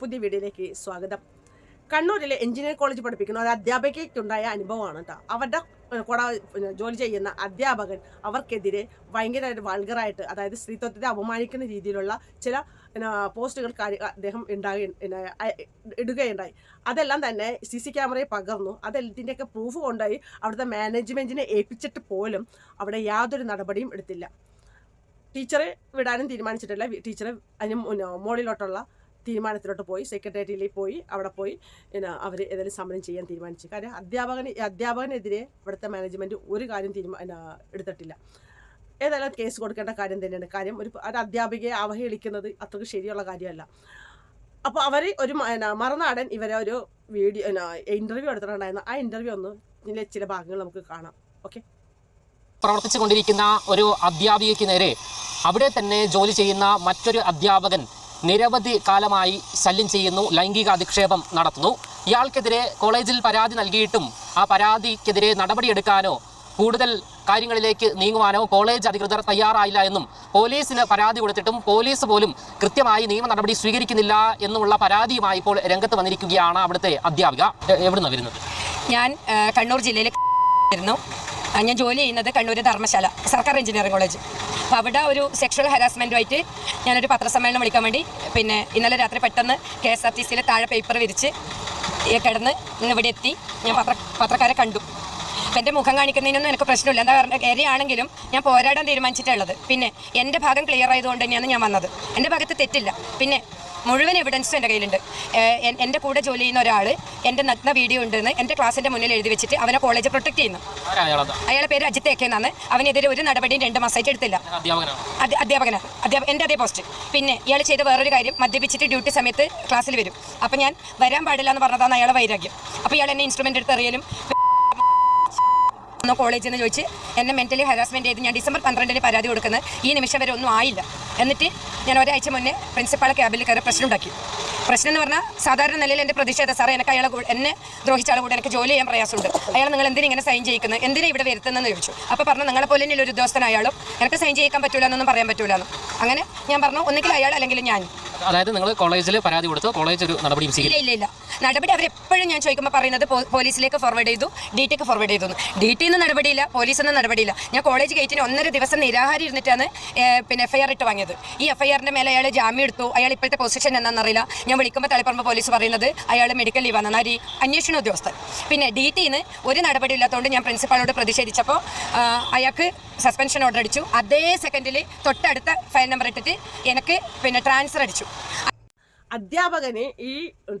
പുതിയ വീഡിയോയിലേക്ക് സ്വാഗതം. കണ്ണൂരിലെ എഞ്ചിനീയറിംഗ് കോളേജ് പഠിപ്പിക്കുന്ന ഒരു അധ്യാപികയ്ക്കുണ്ടായ അനുഭവമാണ് കേട്ടോ അവരുടെ കൂടെ ജോലി ചെയ്യുന്ന അധ്യാപകൻ അവർക്കെതിരെ ഭയങ്കരമായിട്ട് വൾഗറായിട്ട് അതായത് സ്ത്രീത്വത്തെ അപമാനിക്കുന്ന രീതിയിലുള്ള ചില പോസ്റ്റുകൾ കാര്യ അദ്ദേഹം ഉണ്ടാകി ഇടുകയുണ്ടായി. അതെല്ലാം തന്നെ സി സി ക്യാമറയിൽ പകർന്നു. അതെല്ലാത്തിന്റെയൊക്കെ പ്രൂഫ് കൊണ്ടുപോയി അവിടുത്തെ മാനേജ്മെന്റിനെ ഏൽപ്പിച്ചിട്ട് പോലും അവിടെ യാതൊരു നടപടിയും എടുത്തില്ല. ടീച്ചറെ വിടാനും തീരുമാനിച്ചിട്ടില്ല. ടീച്ചറെ അതിന് മുകളിലോട്ടുള്ള തീരുമാനത്തിലോട്ട് പോയി സെക്രട്ടേറിയറ്റിൽ പോയി അവിടെ പോയി പിന്നെ അവർ ഏതായാലും സമരം ചെയ്യാൻ തീരുമാനിച്ചു. കാര്യം അധ്യാപകന് അധ്യാപകനെതിരെ ഇവിടുത്തെ മാനേജ്മെന്റ് ഒരു കാര്യം തീരുമാന എടുത്തിട്ടില്ല. ഏതായാലും കേസ് കൊടുക്കേണ്ട കാര്യം തന്നെയാണ്. കാര്യം ഒരു ഒരു അധ്യാപികയെ അവഹേളിക്കുന്നത് അത്രയ്ക്ക് ശരിയുള്ള കാര്യമല്ല. അപ്പോൾ അവർ ഒരു മറുനാടൻ ഇവരെ ഒരു വീഡിയോ ഇന്റർവ്യൂ എടുത്തിട്ടുണ്ടായിരുന്നു. ആ ഇന്റർവ്യൂ ഒന്ന് ചില ഭാഗങ്ങൾ നമുക്ക് കാണാം. ഓക്കെ പ്രവർത്തിച്ചു കൊണ്ടിരിക്കുന്ന ഒരു അധ്യാപികയ്ക്ക് നേരെ അവിടെ തന്നെ ജോലി ചെയ്യുന്ന മറ്റൊരു അധ്യാപകൻ നിരവധി കാലമായി ശല്യം ചെയ്യുന്നു ലൈംഗിക അധിക്ഷേപം നടത്തുന്നു. ഇയാൾക്കെതിരെ കോളേജിൽ പരാതി നൽകിയിട്ടും ആ പരാതിക്കെതിരെ നടപടിയെടുക്കാനോ കൂടുതൽ കാര്യങ്ങളിലേക്ക് നീങ്ങുവാനോ കോളേജ് അധികൃതർ തയ്യാറായില്ല എന്നും പോലീസിന് പരാതി കൊടുത്തിട്ടും പോലീസ് പോലും കൃത്യമായി നിയമ നടപടി സ്വീകരിക്കുന്നില്ല എന്നുള്ള പരാതിയുമായി ഇപ്പോൾ രംഗത്ത് വന്നിരിക്കുകയാണ് അവിടുത്തെ അധ്യാപിക. എവിടുന്ന വരുന്നത്? ഞാൻ കണ്ണൂർ ജില്ലയിലെ ഞാൻ ജോലി ചെയ്യുന്നത് കണ്ണൂർ ധർമ്മശാല സർക്കാർ എഞ്ചിനീയറിംഗ് കോളേജ്. അപ്പോൾ അവിടെ ഒരു സെക്ഷൽ ഹരാസ്മെന്റുമായിട്ട് ഞാനൊരു പത്രസമ്മേളനം വിളിക്കാൻ വേണ്ടി പിന്നെ ഇന്നലെ രാത്രി പെട്ടെന്ന് കെ എസ് ആർ ടി സിയിലെ താഴെ പേപ്പർ വിരിച്ച് കിടന്ന് ഇവിടെ എത്തി. ഞാൻ പത്ര പത്രക്കാരെ കണ്ടു. അപ്പം എന്റെ മുഖം കാണിക്കുന്നതിനൊന്നും എനിക്ക് പ്രശ്നമില്ല. എന്താ പറഞ്ഞാൽ കയറിയാണെങ്കിലും ഞാൻ പോരാടാൻ തീരുമാനിച്ചിട്ടുള്ളത് പിന്നെ എന്റെ ഭാഗം ക്ലിയർ ആയതുകൊണ്ട് തന്നെയാണ് ഞാൻ വന്നത്. എന്റെ ഭാഗത്ത് തെറ്റില്ല. പിന്നെ മുഴുവൻ എവിഡൻസും എന്റെ കയ്യിലുണ്ട് എന്റെ കൂടെ ജോലി ചെയ്യുന്ന ഒരാൾ എന്റെ നഗ്ന വീഡിയോ ഉണ്ടെന്ന് എന്റെ ക്ലാസ്സിന്റെ മുന്നിൽ എഴുതി വെച്ചിട്ട് അവനെ കോളേജ് പ്രൊട്ടക്ട് ചെയ്യുന്നു അയാളുടെ പേര് അജിത് എക്കെ എന്നാണ് അവനെതിരെ ഒരു നടപടിയും രണ്ട് മാസമായിട്ട് എടുത്തില്ല അധ്യാപകനാണ് അധ്യാപകൻ എന്റെ അതേ പോസ്റ്റ് പിന്നെ ഇയാൾ ചെയ്ത വേറൊരു കാര്യം മദ്യപിച്ചിട്ട് ഡ്യൂട്ടി സമയത്ത് ക്ലാസ്സിൽ വരും അപ്പം ഞാൻ വരാൻ പാടില്ല എന്ന് പറഞ്ഞതാണ് അയാളെ വൈരാഗ്യം അപ്പോൾ ഇയാൾ എന്നെ ഇൻസ്ട്രുമെന്റ് എടുത്ത് എറിയലും കോളേജിൽ നിന്ന് ചോദിച്ച് എന്നെ മെന്റലി ഹരാസ്മെന്റ് ചെയ്ത് ഞാൻ ഡിസംബർ പന്ത്രണ്ടിന് പരാതി കൊടുക്കുന്നത് ഈ നിമിഷം വരെ ഒന്നും ആയില്ല എന്നിട്ട് ഞാൻ ഒരാഴ്ച മുന്നേ പ്രിൻസിപ്പാളെ ക്യാബിൽ കയറി പ്രശ്നം ഉണ്ടാക്കി. പ്രശ്നം എന്ന് പറഞ്ഞാൽ സാധാരണ നിലയിൽ എന്റെ പ്രതിഷേധം സാറേ എനിക്ക് അയാളെ എന്നെ ദ്രോഹിച്ച ആളെ കൂടെ എനിക്ക് ജോലി ചെയ്യാൻ പ്രയാസമുണ്ട്. അയാൾ നിങ്ങൾ എന്തിനാ ഇങ്ങനെ സൈൻ ചെയ്യിക്കുന്നത്? എന്തിനാ ഇവിടെ വരുത്തുന്നതെന്ന് ചോദിച്ചു. അപ്പോൾ പറഞ്ഞു നിങ്ങളെ പോലെ ഒരു ഉദ്യോഗസ്ഥനായാലും എനിക്ക് സൈൻ ചെയ്യിക്കാൻ പറ്റൂല എന്നൊന്നും പറയാൻ പറ്റൂലെന്ന് അങ്ങനെ ഞാൻ പറഞ്ഞു ഒന്നുകിൽ അയാൾ അല്ലെങ്കിൽ ഞാൻ. അതായത് നിങ്ങൾ കോളേജിൽ പരാതി കൊടുത്തു? കോളേജ് ഒരു നടപടിയും ഇല്ല ഇല്ല ഇല്ല. നടപടി അവരെപ്പോഴും ഞാൻ ചോദിക്കുമ്പോൾ പറയുന്നത് പോലീസിലേക്ക് ഫോർവേഡ് ചെയ്തു ഡി ടിക്ക് ഫോർവേഡ് ചെയ്തു ഡി ടി നിന്ന് നടപടിയില്ല പോലീസ് നിന്ന് നടപടിയില്ല. ഞാൻ കോളേജ് ഗേറ്റിന് ഒന്നര ദിവസം നിരാഹാരം ഇരുന്നിട്ടാണ് പിന്നെ എഫ്ഐആർ ഇട്ട് വാങ്ങിയത്. ഈ എഫ്ഐആറിന്റെ മേലെ അയാൾ ജാമ്യം എടുത്തു. അയാൾ ഇപ്പോഴത്തെ പൊസിഷൻ എന്താണെന്നറിയില്ല ഞാൻ വിളിക്കുമ്പോൾ തളിപ്പറമ്പ് പോലീസ് പറയുന്നത് അയാൾ മെഡിക്കൽ ലീവാണ് ഈ അന്വേഷണ ഉദ്യോഗസ്ഥൻ. പിന്നെ ഡി ടിന്ന് ഒരു നടപടി ഇല്ലാത്തതുകൊണ്ട് ഞാൻ പ്രിൻസിപ്പാളോട് പ്രതിഷേധിച്ചപ്പോൾ അയാൾക്ക് സസ്പെൻഷൻ ഓർഡർ അടിച്ചു. അതേ സെക്കൻഡിൽ തൊട്ടടുത്ത ഫയൽ നമ്പർ ഇട്ടിട്ട് എനിക്ക് പിന്നെ ട്രാൻസ്ഫർ അടിച്ചു. അധ്യാപകന് ഈ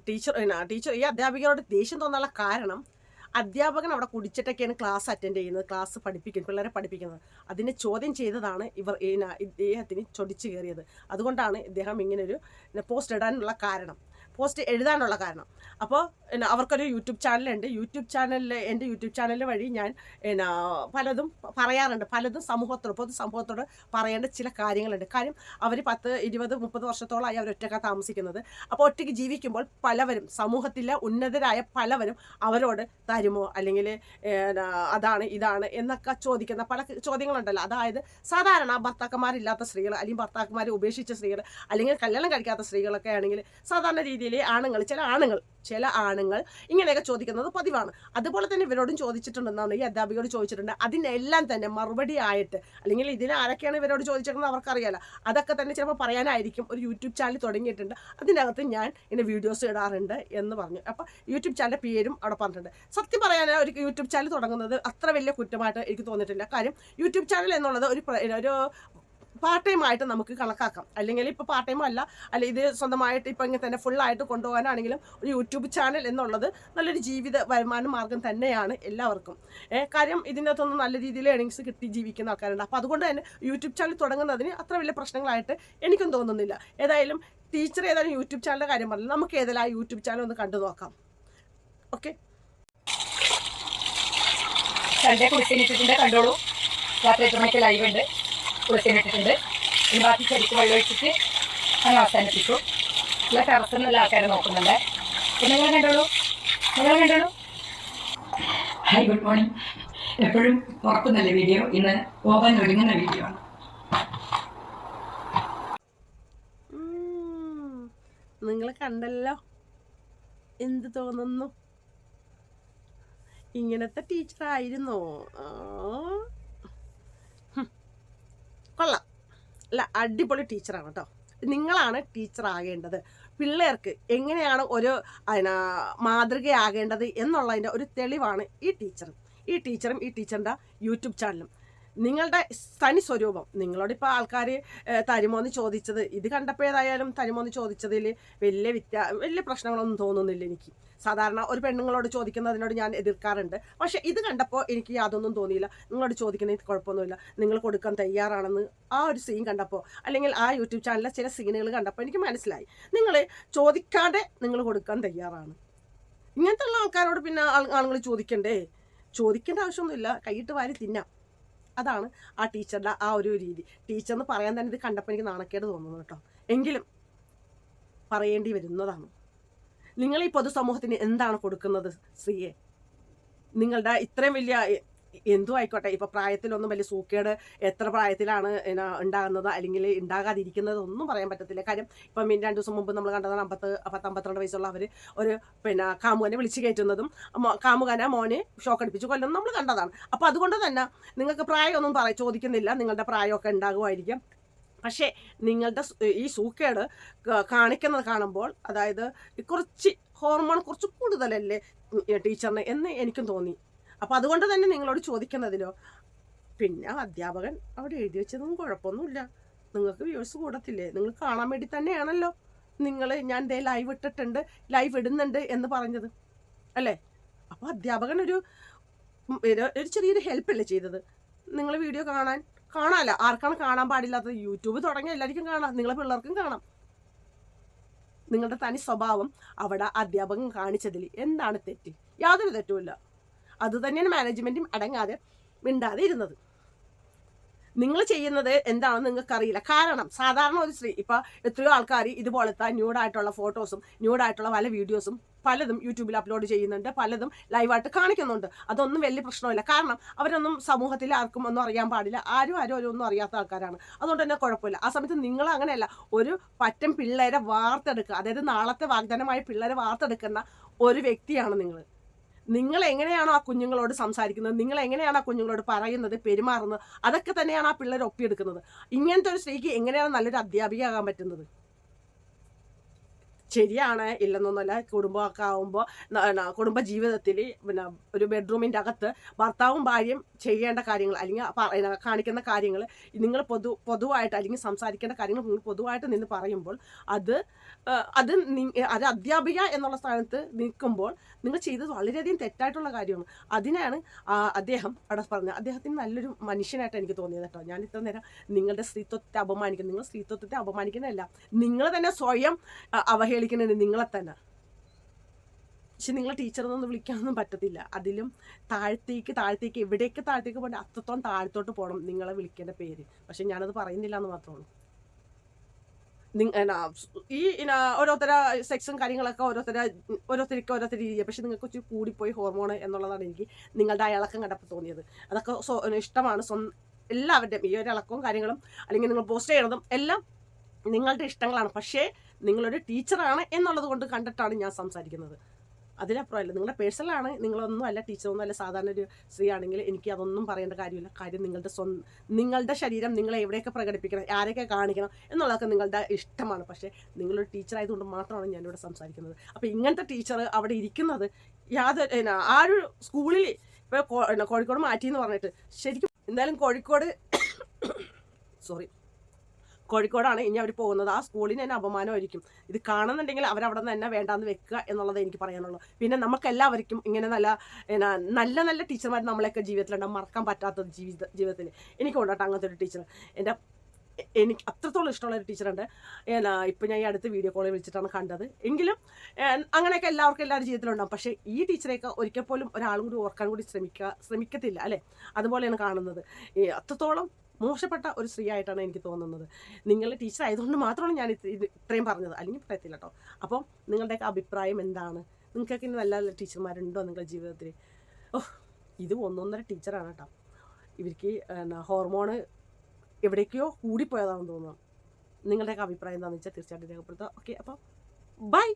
ടീച്ചർ ടീച്ചർ ഈ അധ്യാപികയോട് ദേഷ്യം തോന്നാനുള്ള കാരണം അധ്യാപകൻ അവിടെ കുടിച്ചിട്ടൊക്കെയാണ് ക്ലാസ് അറ്റൻഡ് ചെയ്യുന്നത് ക്ലാസ് പഠിപ്പിക്കുന്നത് പിള്ളേരെ പഠിപ്പിക്കുന്നത്. അതിനെ ചോദ്യം ചെയ്തതാണ് ഇവർ ഇദ്ദേഹത്തിന് ചൊടിച്ചു കയറിയത്. അതുകൊണ്ടാണ് ഇദ്ദേഹം ഇങ്ങനൊരു പോസ്റ്റ് ഇടാനുള്ള കാരണം. പോസ്റ്റ് എഴുതാനുള്ള കാരണം. അപ്പോൾ അവർക്കൊരു യൂട്യൂബ് ചാനലുണ്ട് യൂട്യൂബ് ചാനലിൽ എന്റെ യൂട്യൂബ് ചാനൽ വഴി ഞാൻ പിന്നെ പലതും പറയാറുണ്ട്. പലതും സമൂഹത്തോട് പൊതു സമൂഹത്തോട് പറയേണ്ട ചില കാര്യങ്ങളുണ്ട്. കാര്യം അവർ പത്ത് ഇരുപത് മുപ്പത് വർഷത്തോളമായി അവർ ഒറ്റക്ക താമസിക്കുന്നത്. അപ്പോൾ ഒറ്റയ്ക്ക് ജീവിക്കുമ്പോൾ പലവരും സമൂഹത്തിലെ ഉന്നതരായ പലവരും അവരോട് തരുമോ? അല്ലെങ്കിൽ അതാണ് ഇതാണ് എന്നൊക്കെ ചോദിക്കുന്ന പല ചോദ്യങ്ങളുണ്ടല്ലോ. അതായത് സാധാരണ ഭർത്താക്കന്മാരില്ലാത്ത സ്ത്രീകൾ അല്ലെങ്കിൽ ഭർത്താക്കന്മാരെ ഉപേക്ഷിച്ച സ്ത്രീകൾ അല്ലെങ്കിൽ കല്യാണം കഴിക്കാത്ത സ്ത്രീകളൊക്കെ ആണെങ്കിൽ സാധാരണ രീതിയിൽ ആണുങ്ങൾ ചില ആണുങ്ങൾ ചില ആണുങ്ങൾ ഇങ്ങനെയൊക്കെ ചോദിക്കുന്നത് പതിവാണ്. അതുപോലെ തന്നെ ഇവരോടും ചോദിച്ചിട്ടുണ്ടെന്നാണ് ഈ അധ്യാപികയോട് ചോദിച്ചിട്ടുണ്ട്. അതിനെല്ലാം തന്നെ മറുപടി ആയിട്ട് അല്ലെങ്കിൽ ഇതിൽ ആരൊക്കെയാണ് ഇവരോട് ചോദിച്ചിരിക്കുന്നത് അവർക്കറിയാലോ. അതൊക്കെ തന്നെ ചിലപ്പോൾ പറയാനായിരിക്കും. ഒരു യൂട്യൂബ് ചാനൽ തുടങ്ങിയിട്ടുണ്ട്. അതിനകത്ത് ഞാൻ ഇങ്ങനെ വീഡിയോസ് ഇടാറുണ്ട് എന്ന് പറഞ്ഞു. അപ്പോൾ യൂട്യൂബ് ചാനലിന്റെ പേരും അവിടെ പറഞ്ഞിട്ടുണ്ട്. സത്യം പറയാൻ ഒരു യൂട്യൂബ് ചാനൽ തുടങ്ങുന്നത് അത്ര വലിയ കുറ്റമായിട്ട് എനിക്ക് തോന്നിയിട്ടില്ല. കാര്യം യൂട്യൂബ് ചാനൽ എന്നുള്ളത് ഒരു ഒരു പാർട്ട് ടൈം ആയിട്ട് നമുക്ക് കണക്കാക്കാം. അല്ലെങ്കിൽ ഇപ്പോൾ പാർട്ട് ടൈം അല്ല അല്ല ഇത് സ്വന്തമായിട്ട് ഇപ്പം ഇങ്ങനെ തന്നെ ഫുള്ളായിട്ട് കൊണ്ടുപോകാനാണെങ്കിലും ഒരു യൂട്യൂബ് ചാനൽ എന്നുള്ളത് നല്ലൊരു ജീവിത വരുമാന മാർഗം തന്നെയാണ് എല്ലാവർക്കും. കാര്യം ഇതിനകത്തൊന്നും നല്ല രീതിയിൽ ഏണിങ്സ് കിട്ടി ജീവിക്കുന്ന ആൾക്കാരുണ്ട്. അപ്പോൾ അതുകൊണ്ട് തന്നെ യൂട്യൂബ് ചാനൽ തുടങ്ങുന്നതിന് അത്ര വലിയ പ്രശ്നങ്ങളായിട്ട് എനിക്കും തോന്നുന്നില്ല. ഏതായാലും ടീച്ചർ ഏതായാലും യൂട്യൂബ് ചാനലിന്റെ കാര്യം പറഞ്ഞു നമുക്ക് ഏതായാലും ആ യൂട്യൂബ് ചാനൽ ഒന്ന് കണ്ടു നോക്കാം. ഓക്കെ കണ്ടോളൂ. രാത്രി എത്ര മണിക്ക് ലൈവ് ഉണ്ട്? കുളിച്ചിട്ടിട്ടുണ്ട് ഇനി ബാക്കി ശരിക്ക് വെള്ളം ഒഴിച്ചിട്ട് അങ്ങനെ അവസാനിപ്പിച്ചു നല്ല ടെറസിൽ നല്ല ആൾക്കാരെ നോക്കുന്നുണ്ട്. നിങ്ങൾ കണ്ടോളൂ. നിങ്ങൾ കണ്ടോളൂ. ഹായ് ഗുഡ് മോർണിംഗ് എപ്പോഴും ഉറക്കുന്നല്ലേ വീഡിയോ ഇന്ന് പോകാൻ ഒരുങ്ങുന്ന വീഡിയോ ആണ്. നിങ്ങൾ കണ്ടല്ലോ. എന്ത് തോന്നുന്നു? ഇങ്ങനത്തെ ടീച്ചറായിരുന്നോ ആ. അല്ല അടിപൊളി ടീച്ചറാണ് കേട്ടോ നിങ്ങളാണ് ടീച്ചർ ആകേണ്ടത് പിള്ളേർക്ക് എങ്ങനെയാണ് ഒരു അതിനാ മാതൃകയാകേണ്ടത് എന്നുള്ളതിന്റെ ഒരു തെളിവാണ് ഈ ടീച്ചർ ഈ ടീച്ചറും ഈ ടീച്ചറിന്റെ യൂട്യൂബ് ചാനലും. നിങ്ങളുടെ തനി സ്വരൂപം. നിങ്ങളോട് ഇപ്പോൾ ആൾക്കാർ തരുമോന്ന് ചോദിച്ചത് ഇത് കണ്ടപ്പോൾ ഏതായാലും തരുമോന്ന് ചോദിച്ചതിൽ വലിയ വ്യത്യാ വലിയ പ്രശ്നങ്ങളൊന്നും തോന്നുന്നില്ല എനിക്ക്. സാധാരണ ഒരു പെണ്ണുങ്ങളോട് ചോദിക്കുന്നതിനോട് ഞാൻ എതിർക്കാറുണ്ട്. പക്ഷേ ഇത് കണ്ടപ്പോൾ എനിക്ക് യാതൊന്നും തോന്നിയില്ല. നിങ്ങളോട് ചോദിക്കുന്ന കുഴപ്പമൊന്നുമില്ല. നിങ്ങൾ കൊടുക്കാൻ തയ്യാറാണെന്ന് ആ ഒരു സീൻ കണ്ടപ്പോൾ അല്ലെങ്കിൽ ആ യൂട്യൂബ് ചാനലിലെ ചില സീനുകൾ കണ്ടപ്പോൾ എനിക്ക് മനസ്സിലായി. നിങ്ങൾ ചോദിക്കാതെ നിങ്ങൾ കൊടുക്കാൻ തയ്യാറാണ്. ഇങ്ങനത്തെ ഉള്ള ആൾക്കാരോട് പിന്നെ ആളുകൾ ചോദിക്കണ്ടേ? ചോദിക്കേണ്ട ആവശ്യമൊന്നുമില്ല. കൈയിട്ട് വാരി തിന്നാം. അതാണ് ആ ടീച്ചറുടെ ആ ഒരു രീതി. ടീച്ചർ എന്ന് പറയാൻ തന്നെ ഇത് കണ്ടപ്പോൾ എനിക്ക് നാണക്കേട് തോന്നുന്നു കേട്ടോ. എങ്കിലും പറയേണ്ടി വരുന്നതാണ്. നിങ്ങൾ ഈ പൊതുസമൂഹത്തിന് എന്താണ് കൊടുക്കുന്നത് സ്ത്രീയെ? നിങ്ങളുടെ ഇത്രയും വലിയ എന്തും ആയിക്കോട്ടെ ഇപ്പൊ പ്രായത്തിലൊന്നും വലിയ സൂക്കേട് എത്ര പ്രായത്തിലാണ് ഉണ്ടാകുന്നത് അല്ലെങ്കിൽ ഉണ്ടാകാതിരിക്കുന്നത് ഒന്നും പറയാൻ പറ്റത്തില്ല. കാര്യം ഇപ്പം രണ്ടു ദിവസം മുമ്പ് നമ്മൾ കണ്ടതാണ് അമ്പത്ത് പത്തമ്പത്തിരണ്ട് വയസ്സുള്ള അവർ ഒരു പിന്നെ കാമുകനെ വിളിച്ചു കയറ്റുന്നതും കാമുകനെ മോനെ ഷോക്ക് അടിപ്പിച്ച് കൊല്ലുന്നതും നമ്മൾ കണ്ടതാണ്. അപ്പോൾ അതുകൊണ്ട് തന്നെ നിങ്ങൾക്ക് പ്രായമൊന്നും പറ ചോദിക്കുന്നില്ല. നിങ്ങളുടെ പ്രായമൊക്കെ ഉണ്ടാകുമായിരിക്കും. പക്ഷേ നിങ്ങളുടെ ഈ സൂക്കേട് കാണിക്കുന്നത് കാണുമ്പോൾ അതായത് കുറച്ച് ഹോർമോൺ കുറച്ച് കൂടുതലല്ലേ ടീച്ചറിന് എന്ന് എനിക്കും തോന്നി. അപ്പം അതുകൊണ്ട് തന്നെ നിങ്ങളോട് ചോദിക്കുന്നതിലോ? പിന്നെ അധ്യാപകൻ അവിടെ എഴുതി വെച്ചതും കുഴപ്പമൊന്നുമില്ല. നിങ്ങൾക്ക് വ്യൂസ് കൂടത്തില്ലേ? നിങ്ങൾ കാണാൻ വേണ്ടി തന്നെയാണല്ലോ. നിങ്ങൾ ഞാൻ ദേ ലൈവ് ഇട്ടിട്ടുണ്ട് ലൈവ് ഇടുന്നുണ്ട് എന്ന് പറഞ്ഞത്. അല്ലേ? അപ്പോൾ അധ്യാപകൻ ഒരു ഒരു- ഒരു ചെറിയൊരു ഹെൽപ്പല്ലേ ചെയ്തത്? നിങ്ങൾ വീഡിയോ കാണാൻ കാണാമല്ല ആർക്കാണ് കാണാൻ പാടില്ലാത്തത്? യൂട്യൂബ് തുടങ്ങിയ എല്ലാവർക്കും കാണാം. നിങ്ങളെ പിള്ളേർക്കും കാണാം. നിങ്ങളുടെ തനി സ്വഭാവം അവിടെ അധ്യാപകൻ കാണിച്ചതിൽ എന്താണ് തെറ്റ്? യാതൊരു തെറ്റുമില്ല. അത് തന്നെയാണ് മാനേജ്മെന്റും അടങ്ങാതെ മിണ്ടാതെ ഇരുന്നത്. നിങ്ങൾ ചെയ്യുന്നത് എന്താണെന്ന് നിങ്ങൾക്ക് അറിയില്ല കാരണം സാധാരണ ഒരു സ്ത്രീ ഇപ്പോൾ എത്രയോ ആൾക്കാർ ഇതുപോലത്തെ ന്യൂഡായിട്ടുള്ള ഫോട്ടോസും ന്യൂഡായിട്ടുള്ള പല വീഡിയോസും പലതും യൂട്യൂബിൽ അപ്ലോഡ് ചെയ്യുന്നുണ്ട് പലതും ലൈവായിട്ട് കാണിക്കുന്നുണ്ട്. അതൊന്നും വലിയ പ്രശ്നമില്ല. കാരണം അവരൊന്നും സമൂഹത്തിൽ ആർക്കും ഒന്നും അറിയാൻ പാടില്ല. ആരും ആരും ആരും ഒന്നും അറിയാത്ത ആൾക്കാരാണ്. അതുകൊണ്ട് തന്നെ കുഴപ്പമില്ല. ആ സമയത്ത് നിങ്ങൾ അങ്ങനെയല്ല. ഒരു പറ്റം പിള്ളേരെ വാർത്തെടുക്കുക. അതായത് നാളത്തെ വാഗ്ദാനമായ പിള്ളേരെ വാർത്തെടുക്കുന്ന ഒരു വ്യക്തിയാണ് നിങ്ങൾ. നിങ്ങൾ എങ്ങനെയാണോ ആ കുഞ്ഞുങ്ങളോട് സംസാരിക്കുന്നത്? നിങ്ങൾ എങ്ങനെയാണ് ആ കുഞ്ഞുങ്ങളോട് പറയുന്നത്? പെരുമാറുന്നത്? അതൊക്കെ തന്നെയാണ് ആ പിള്ളേർ ഒപ്പിയെടുക്കുന്നത്. ഇങ്ങനത്തെ ഒരു സ്ത്രീക്ക് എങ്ങനെയാണ് നല്ലൊരു അധ്യാപികയാകാൻ പറ്റുന്നത്? ശരിയാണ് ഇല്ലെന്നൊന്നുമല്ല. കുടുംബമൊക്കെ ആകുമ്പോൾ കുടുംബ ജീവിതത്തിൽ പിന്നെ ഒരു ബെഡ്റൂമിന്റെ അകത്ത് ഭർത്താവും ഭാര്യയും ചെയ്യേണ്ട കാര്യങ്ങൾ അല്ലെങ്കിൽ കാണിക്കുന്ന കാര്യങ്ങൾ നിങ്ങൾ പൊതു പൊതുവായിട്ട് അല്ലെങ്കിൽ സംസാരിക്കേണ്ട കാര്യങ്ങൾ നിങ്ങൾ പൊതുവായിട്ട് നിന്ന് പറയുമ്പോൾ അത് അത് അത് അധ്യാപിക എന്നുള്ള സ്ഥാനത്ത് നിൽക്കുമ്പോൾ നിങ്ങൾ ചെയ്തത് വളരെയധികം തെറ്റായിട്ടുള്ള കാര്യമാണ്. അതിനാണ് അദ്ദേഹം അവിടെ പറഞ്ഞത്. അദ്ദേഹത്തിന് നല്ലൊരു മനുഷ്യനായിട്ട് എനിക്ക് തോന്നിയത് കേട്ടോ. ഞാൻ ഇത്ര നേരം നിങ്ങളുടെ സ്ത്രീത്വത്തെ അപമാനിക്കുന്നു. നിങ്ങൾ സ്ത്രീത്വത്തെ അപമാനിക്കുന്നതല്ല. നിങ്ങൾ തന്നെ സ്വയം അ, അവഹേളിക്കുന്നുണ്ട് നിങ്ങളെ തന്നെ. പക്ഷെ നിങ്ങളെ ടീച്ചറെന്നൊന്നും വിളിക്കാനൊന്നും പറ്റത്തില്ല. അതിലും താഴത്തേക്ക് താഴത്തേക്ക് എവിടേക്ക് താഴത്തേക്ക് പോകണ്ട അത്രത്തോളം താഴത്തോട്ട് പോകണം നിങ്ങളെ വിളിക്കേണ്ട പേര്. പക്ഷെ ഞാനത് പറയുന്നില്ല എന്ന് മാത്രമേ ഉള്ളൂ. ഈ ഓരോരുത്തര സെക്സും കാര്യങ്ങളൊക്കെ ഓരോരുത്തര ഓരോരുത്തർക്ക് ഓരോരുത്തർ രീതിയാണ് പക്ഷെ നിങ്ങൾക്ക് കുറച്ച് കൂടിപ്പോയി ഹോർമോൺ എന്നുള്ളതാണ് എനിക്ക് നിങ്ങളുടെ ആ ഇളക്കം കണ്ടപ്പോൾ തോന്നിയത്. അതൊക്കെ ഇഷ്ടമാണ്. സ്വന്തം എല്ലാവരുടെയും ഈ ഒരു ഇളക്കവും കാര്യങ്ങളും അല്ലെങ്കിൽ നിങ്ങൾ പോസ്റ്റ് ചെയ്യണതും എല്ലാം നിങ്ങളുടെ ഇഷ്ടങ്ങളാണ്. പക്ഷേ നിങ്ങളൊരു ടീച്ചറാണ് എന്നുള്ളത് കൊണ്ട് കണ്ടിട്ടാണ് ഞാൻ സംസാരിക്കുന്നത്. അതിനപ്പുറമല്ല നിങ്ങളുടെ പേഴ്സണലാണ് നിങ്ങളൊന്നും അല്ല ടീച്ചറൊന്നും അല്ല സാധാരണ ഒരു സ്ത്രീ ആണെങ്കിൽ എനിക്ക് അതൊന്നും പറയേണ്ട കാര്യമില്ല. കാര്യം നിങ്ങളുടെ സ്വന്തം നിങ്ങളുടെ ശരീരം നിങ്ങൾ എവിടെയൊക്കെ പ്രകടിപ്പിക്കണം ആരെയൊക്കെ കാണിക്കണം എന്നുള്ളതൊക്കെ നിങ്ങളുടെ ഇഷ്ടമാണ്. പക്ഷേ നിങ്ങളൊരു ടീച്ചർ ആയതുകൊണ്ട് മാത്രമാണ് ഞാനിവിടെ സംസാരിക്കുന്നത്. അപ്പോൾ ഇങ്ങനത്തെ ടീച്ചർ അവിടെ ഇരിക്കുന്നത് യാതൊരു ആ ഒരു സ്കൂളിൽ ഇപ്പോൾ കോഴിക്കോട് മാറ്റി എന്ന് പറഞ്ഞിട്ട് ശരിക്കും എന്തായാലും കോഴിക്കോട് സോറി കോഴിക്കോടാണ് ഇനി അവർ പോകുന്നത്. ആ സ്കൂളിന് തന്നെ അപമാനമായിരിക്കും. ഇത് കാണുന്നുണ്ടെങ്കിൽ അവരവിടെ നിന്ന് തന്നെ വേണ്ടാന്ന് വെക്കുക എന്നുള്ളത് എനിക്ക് പറയാനുള്ളൂ. പിന്നെ നമുക്ക് എല്ലാവർക്കും ഇങ്ങനെ നല്ല നല്ല നല്ല ടീച്ചർമാർ നമ്മളെയൊക്കെ ജീവിതത്തിലുണ്ട്. മറക്കാൻ പറ്റാത്ത ജീവിത ജീവിതത്തിൽ എനിക്കുണ്ട് കേട്ടോ അങ്ങനത്തെ ഒരു ടീച്ചർ. എന്റെ എനിക്ക് അത്രത്തോളം ഇഷ്ടമുള്ള ഒരു ടീച്ചറുണ്ട്. എന്നാ ഇപ്പം ഞാൻ ഈ അടുത്ത് വീഡിയോ കോളിൽ വിളിച്ചിട്ടാണ് കണ്ടത്. എങ്കിലും അങ്ങനെയൊക്കെ എല്ലാവർക്കും എല്ലാവരുടെ ജീവിതത്തിലുണ്ടാവും. പക്ഷേ ഈ ടീച്ചറെയൊക്കെ ഒരിക്കൽ പോലും ഒരാളും കൂടി ഓർക്കാൻ കൂടി ശ്രമിക്കുക ശ്രമിക്കത്തില്ല അല്ലേ? അതുപോലെയാണ് കാണുന്നത്. അത്രത്തോളം മോശപ്പെട്ട ഒരു സ്ത്രീ ആയിട്ടാണ് എനിക്ക് തോന്നുന്നത്. നിങ്ങൾ ടീച്ചർ ആയതുകൊണ്ട് മാത്രമാണ് ഞാൻ ഇത് ഇത് ഇത്രയും പറഞ്ഞത്. അല്ലെങ്കിൽ പറയത്തില്ല കേട്ടോ അപ്പം നിങ്ങളുടെയൊക്കെ അഭിപ്രായം എന്താണ്? നിങ്ങൾക്കൊക്കെ ഇനി നല്ല നല്ല ടീച്ചർമാരുണ്ടോ നിങ്ങളുടെ ജീവിതത്തിൽ? ഓ ഇത് ഒന്നൊന്നര ടീച്ചറാണ് കേട്ടോ ഇവർക്ക് ഹോർമോണ് എവിടേക്കോ കൂടിപ്പോയതാണെന്ന് തോന്നുന്നു. നിങ്ങളുടെയൊക്കെ അഭിപ്രായം എന്താണെന്ന് വെച്ചാൽ തീർച്ചയായിട്ടും രേഖപ്പെടുത്തുക. ഓക്കെ അപ്പോൾ ബൈ